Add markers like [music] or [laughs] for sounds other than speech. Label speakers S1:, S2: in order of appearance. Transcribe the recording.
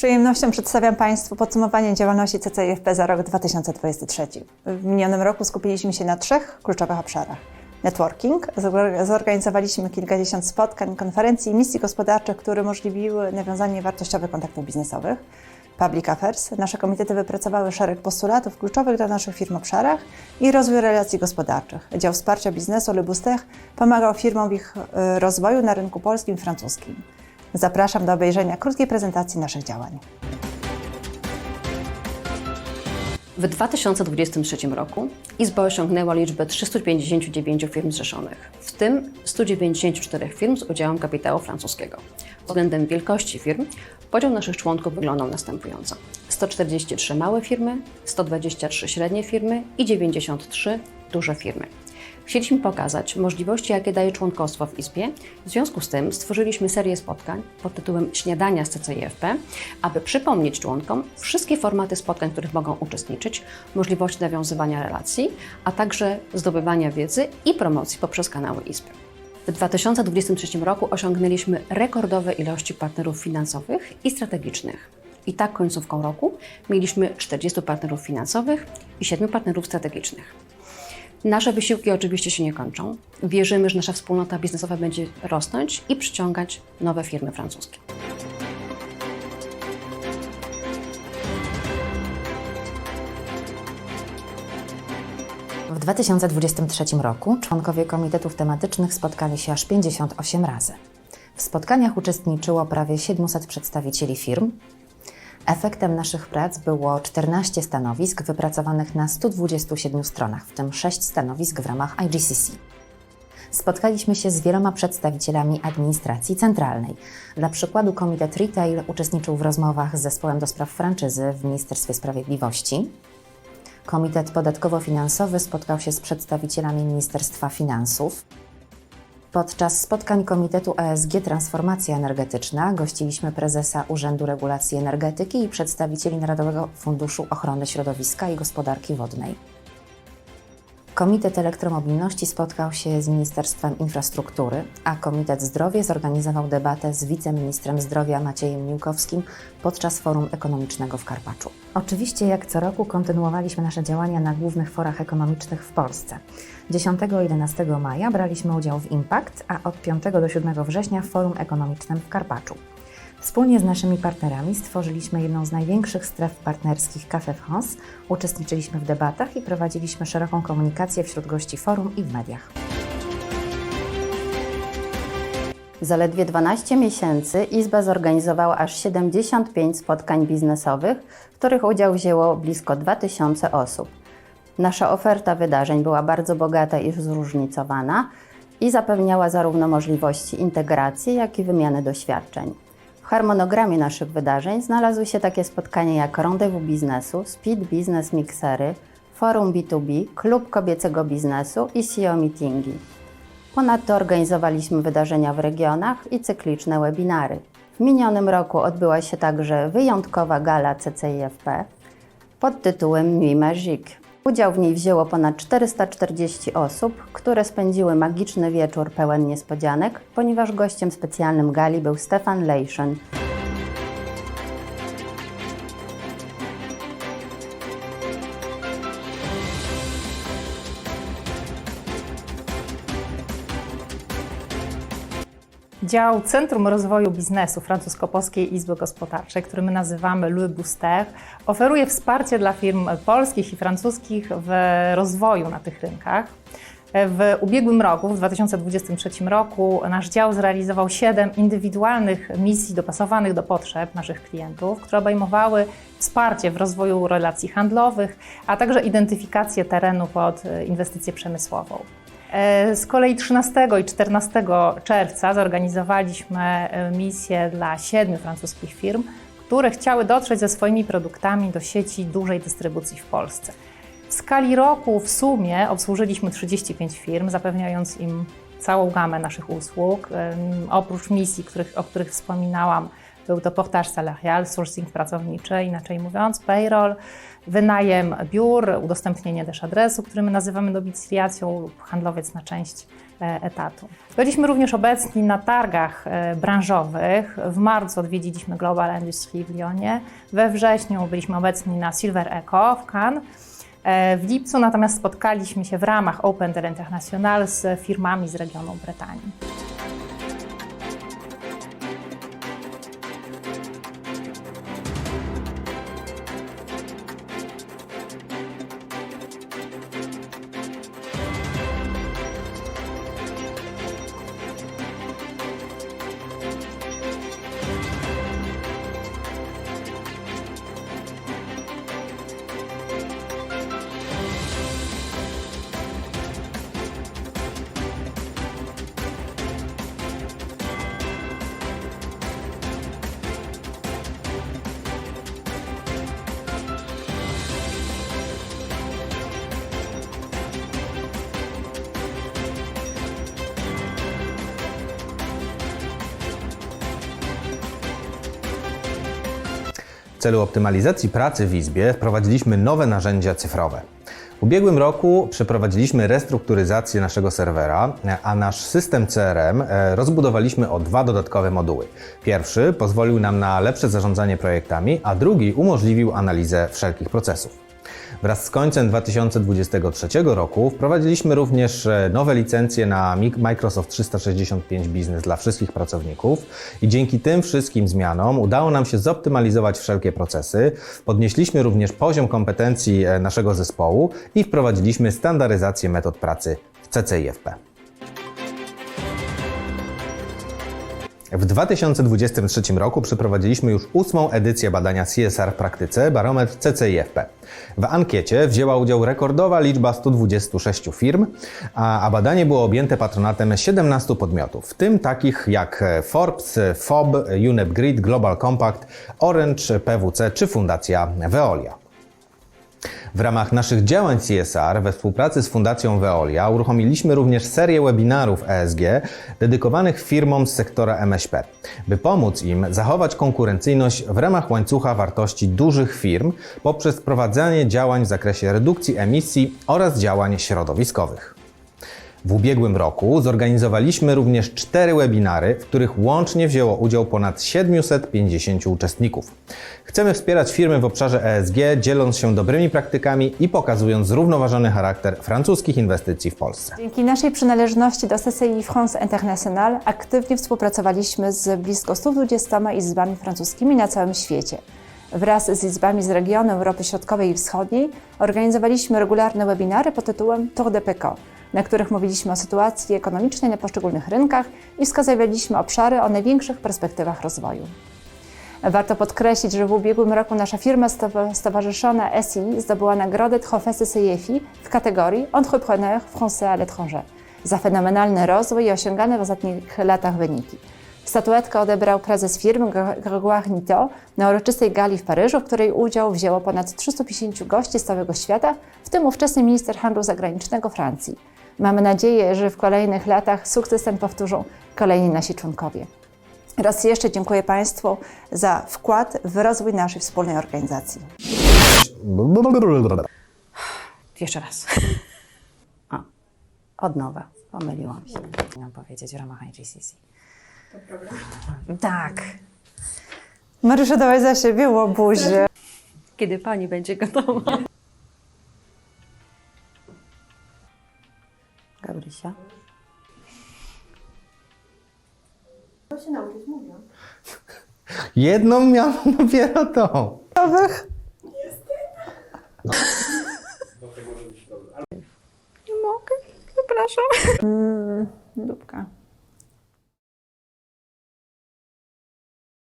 S1: przyjemnością przedstawiam Państwu podsumowanie działalności CCIFP za rok 2023. W minionym roku skupiliśmy się na trzech kluczowych obszarach. Networking. Zorg- Zorganizowaliśmy kilkadziesiąt spotkań, konferencji i misji gospodarczych, które umożliwiły nawiązanie wartościowych kontaktów biznesowych. Public Affairs. Nasze komitety wypracowały szereg postulatów kluczowych dla naszych firm obszarach i rozwój relacji gospodarczych. Dział Wsparcia Biznesu Lebustech pomagał firmom w ich e, rozwoju na rynku polskim i francuskim. Zapraszam do obejrzenia krótkiej prezentacji naszych działań.
S2: W 2023 roku Izba osiągnęła liczbę 359 firm zrzeszonych, w tym 194 firm z udziałem kapitału francuskiego. Względem wielkości firm podział naszych członków wyglądał następująco. 143 małe firmy, 123 średnie firmy i 93 duże firmy. Chcieliśmy pokazać możliwości, jakie daje członkostwo w Izbie. W związku z tym stworzyliśmy serię spotkań pod tytułem Śniadania z CCIFP, aby przypomnieć członkom wszystkie formaty spotkań, w których mogą uczestniczyć, możliwości nawiązywania relacji, a także zdobywania wiedzy i promocji poprzez kanały Izby. W 2023 roku osiągnęliśmy rekordowe ilości partnerów finansowych i strategicznych. I tak końcówką roku mieliśmy 40 partnerów finansowych i 7 partnerów strategicznych. Nasze wysiłki oczywiście się nie kończą. Wierzymy, że nasza wspólnota biznesowa będzie rosnąć i przyciągać nowe firmy francuskie.
S3: W 2023 roku członkowie komitetów tematycznych spotkali się aż 58 razy. W spotkaniach uczestniczyło prawie 700 przedstawicieli firm. Efektem naszych prac było 14 stanowisk wypracowanych na 127 stronach, w tym 6 stanowisk w ramach IGCC. Spotkaliśmy się z wieloma przedstawicielami administracji centralnej. Dla przykładu Komitet Retail uczestniczył w rozmowach z zespołem do spraw franczyzy w Ministerstwie Sprawiedliwości. Komitet Podatkowo-Finansowy spotkał się z przedstawicielami Ministerstwa Finansów. Podczas spotkań Komitetu ESG Transformacja Energetyczna gościliśmy prezesa Urzędu Regulacji Energetyki i przedstawicieli Narodowego Funduszu Ochrony Środowiska i Gospodarki Wodnej. Komitet Elektromobilności spotkał się z Ministerstwem Infrastruktury, a Komitet Zdrowie zorganizował debatę z wiceministrem zdrowia Maciejem Miłkowskim podczas Forum Ekonomicznego w Karpaczu. Oczywiście, jak co roku, kontynuowaliśmy nasze działania na głównych forach ekonomicznych w Polsce. 10 i 11 maja braliśmy udział w Impact, a od 5 do 7 września w Forum Ekonomicznym w Karpaczu. Wspólnie z naszymi partnerami stworzyliśmy jedną z największych stref partnerskich Café France, uczestniczyliśmy w debatach i prowadziliśmy szeroką komunikację wśród gości forum i w mediach.
S4: Zaledwie 12 miesięcy Izba zorganizowała aż 75 spotkań biznesowych, w których udział wzięło blisko 2000 osób. Nasza oferta wydarzeń była bardzo bogata i zróżnicowana i zapewniała zarówno możliwości integracji, jak i wymiany doświadczeń. Harmonogramie naszych wydarzeń znalazły się takie spotkania jak Rendezvous Biznesu, Speed Business Mixery, Forum B2B, Klub Kobiecego Biznesu i CEO Meetingi. Ponadto organizowaliśmy wydarzenia w regionach i cykliczne webinary. W minionym roku odbyła się także wyjątkowa gala CCIFP pod tytułem Nuit Magique. Udział w niej wzięło ponad 440 osób, które spędziły magiczny wieczór pełen niespodzianek, ponieważ gościem specjalnym gali był Stefan Lejszyn,
S5: Dział Centrum Rozwoju Biznesu Francusko-Polskiej Izby Gospodarczej, który my nazywamy Le Booster, oferuje wsparcie dla firm polskich i francuskich w rozwoju na tych rynkach. W ubiegłym roku, w 2023 roku, nasz dział zrealizował siedem indywidualnych misji dopasowanych do potrzeb naszych klientów, które obejmowały wsparcie w rozwoju relacji handlowych, a także identyfikację terenu pod inwestycję przemysłową. E, Z kolei 13 i 14 czerwca zorganizowaliśmy e, misję dla siedmiu francuskich firm, które chciały dotrzeć ze swoimi produktami do sieci dużej dystrybucji w Polsce. W skali roku w sumie obsłużyliśmy 35 firm, zapewniając im całą gamę naszych usług. Oprócz misji, których, o których wspominałam, Był to portaż salarial, sourcing pracowniczy, inaczej mówiąc, payroll, wynajem biur, udostępnienie też adresu, który my nazywamy domiciliacją lub handlowiec na część e, etatu. Byliśmy również obecni na targach e, branżowych. W marcu odwiedziliśmy Global Industry w Lyonie. We wrześniu byliśmy obecni na Silver Eco w Cannes. E, W lipcu natomiast spotkaliśmy się w ramach Open Dell International z firmami z regionu Brytanii.
S6: Celu optymalizacji pracy w Izbie wprowadziliśmy nowe narzędzia cyfrowe. W ubiegłym roku przeprowadziliśmy restrukturyzację naszego serwera, a nasz system CRM e, rozbudowaliśmy o dwa dodatkowe moduły. Pierwszy pozwolił nam na lepsze zarządzanie projektami, a drugi umożliwił analizę wszelkich procesów. Wraz z końcem 2023 roku wprowadziliśmy również e, nowe licencje na Mi- Microsoft 365 Business dla wszystkich pracowników i dzięki tym wszystkim zmianom udało nam się zoptymalizować wszelkie procesy. Podnieśliśmy również poziom kompetencji e, naszego zespołu i wprowadziliśmy standaryzację metod pracy w CCIFP. W 2023 roku przeprowadziliśmy już ósmą edycję badania CSR w praktyce Barometr CCIFP. W ankiecie wzięła udział rekordowa liczba 126 firm, a, a badanie było objęte patronatem 17 podmiotów, w tym takich jak Forbes, FOB, UNEP Grid, Global Compact, Orange, PWC czy Fundacja Veolia. W ramach naszych działań CSR we współpracy z Fundacją Veolia uruchomiliśmy również serię webinarów ESG dedykowanych firmom z sektora MŚP, by pomóc im zachować konkurencyjność w ramach łańcucha wartości dużych firm poprzez prowadzenie działań w zakresie redukcji emisji oraz działań środowiskowych. W ubiegłym roku zorganizowaliśmy również cztery webinary, w których łącznie wzięło udział ponad 750 uczestników. Chcemy wspierać firmy w obszarze ESG, dzieląc się dobrymi praktykami i pokazując zrównoważony charakter francuskich inwestycji w Polsce.
S1: Dzięki naszej przynależności do CCI France International aktywnie współpracowaliśmy z blisko 120 izbami francuskimi na całym świecie. Wraz z izbami z regionu Europy Środkowej i Wschodniej organizowaliśmy regularne webinary pod tytułem Tour de Pecot, na których mówiliśmy o sytuacji ekonomicznej na poszczególnych rynkach i wskazywaliśmy obszary o największych perspektywach rozwoju. Warto podkreślić, że w ubiegłym roku nasza firma stowa- stowarzyszona SI zdobyła nagrodę Trophée CCIFI w kategorii Entrepreneur Français à l'étranger za fenomenalny rozwój i osiągane w ostatnich latach wyniki. Statuetkę odebrał prezes firmy Gr- Grégoire Nito na uroczystej gali w Paryżu, w której udział wzięło ponad 350 gości z całego świata, w tym ówczesny minister handlu zagranicznego Francji. Mamy nadzieję, że w kolejnych latach sukces ten powtórzą kolejni nasi członkowie. Raz jeszcze dziękuję Państwu za wkład w rozwój naszej wspólnej organizacji.
S2: Jeszcze raz. [laughs]
S4: Od nowa, pomyliłam się.
S3: Miałam powiedzieć w ramach IGCC.
S1: Tak. Marysia, dawaj za siebie łobuzie.
S2: Kiedy pani będzie gotowa?
S4: Gabrysia?
S6: Jedną miałam dopiero tą.
S1: Nowych?
S2: Mogę? Przepraszam.
S1: Dupka.